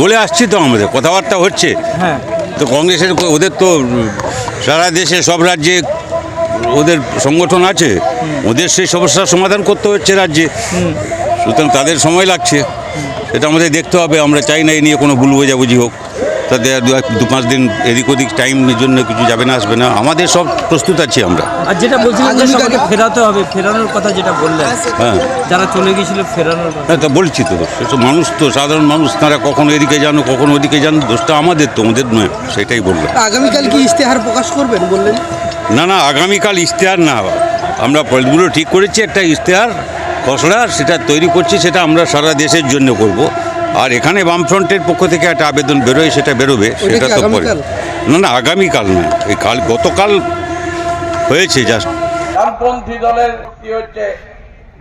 বলে আসছি তো আমাদের কথাবার্তা হচ্ছে। হ্যাঁ। তো কংগ্রেসের ওদের তো সারা দেশে সব রাজ্যে ওদের সংগঠন আছে। ওদের সেই সমস্যার সমাধান করতে হচ্ছে রাজ্যে। সুতরাং তাদের সময় লাগছে। সেটা আমাদের দেখতে হবে আমরা চাই না এ নিয়ে কোনো ভুল বোঝাবুঝি হোক। তাতে আর দু এক- দু পাঁচ দিন এদিক ওদিক টাইমের জন্য কিছু যাবে না আসবে না। আমাদের সব প্রস্তুত আছি আমরা। আর যেটা বলছিলাম যে সবাইকে ফেরাতে হবে ফেরানোর কথা যেটা বললেন হ্যাঁ যারা চলে গিয়েছিল ফেরানোর কথা। হ্যাঁ তা বলছি তো সেসব মানুষ তো সাধারণ মানুষ তারা কখনো এদিকে জানো কখনো ওদিকে জানো দোষটা আমাদের তো ওদের নয় সেটাই বললাম। আগামীকাল কি ইশতেহার প্রকাশ করবেন বললেন? না না আগামীকাল ইশতেহার না আমরা পয়েন্টগুলো ঠিক করেছি একটা ইশতেহার খসড়া সেটা তৈরি করছি সেটা আমরা সারা দেশের জন্য করব। আর এখানে বামফ্রন্টের পক্ষ থেকে একটা আবেদন বেরোয় সেটা বেরোবে সেটা তো পরে। না না আগামীকাল না এই কাল গতকাল হয়েছে জাস্ট। বামপন্থী দলের কি হচ্ছে?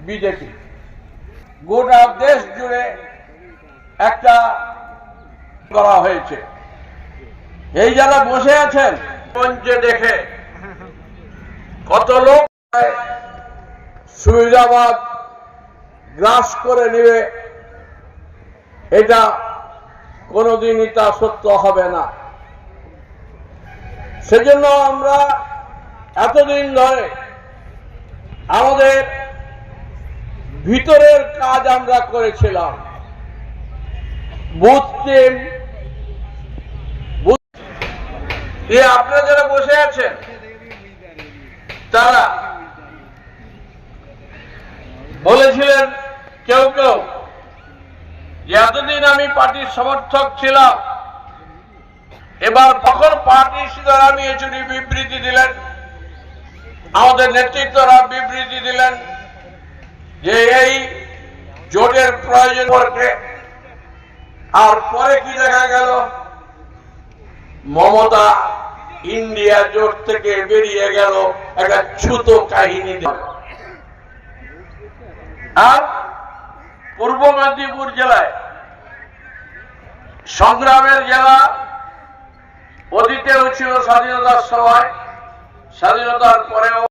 বিজেপি। গোটা দেশ জুড়ে একটা করা হয়েছে। এই যারা বসে আছেন মঞ্চে দেখে কত লোক সুবিধাবাদ গ্রাস করে নেবে। এটা কোনোদিনই তা সত্য হবে না। সেজন্য আমরা এতদিন ধরে আমাদের ভিতরের কাজ আমরা করেছিলাম। বুথ টিম আপনারা যারা বসে আছেন, তারা বলেছিলেন, কেউ কেউ এতদিন আমি পার্টির সমর্থক ছিলাম, এবার তখন দ্বারা আমি এচুরি বিবৃতি দিলেন। আমাদের নেতৃত্বরা বিবৃতি দিলেন যে এই জোটের প্রয়োজন করতে আর পরে কি দেখা গেল? মমতা ইন্ডিয়া জোট থেকে বেরিয়ে গেল, একটা ছুত কাহিনী। আর পূর্ব মেদিনীপুর জেলায়। সংগ্রামের জেলা অতীতে ছিল স্বাধীনতার সভায়। স্বাধীনতার পরেও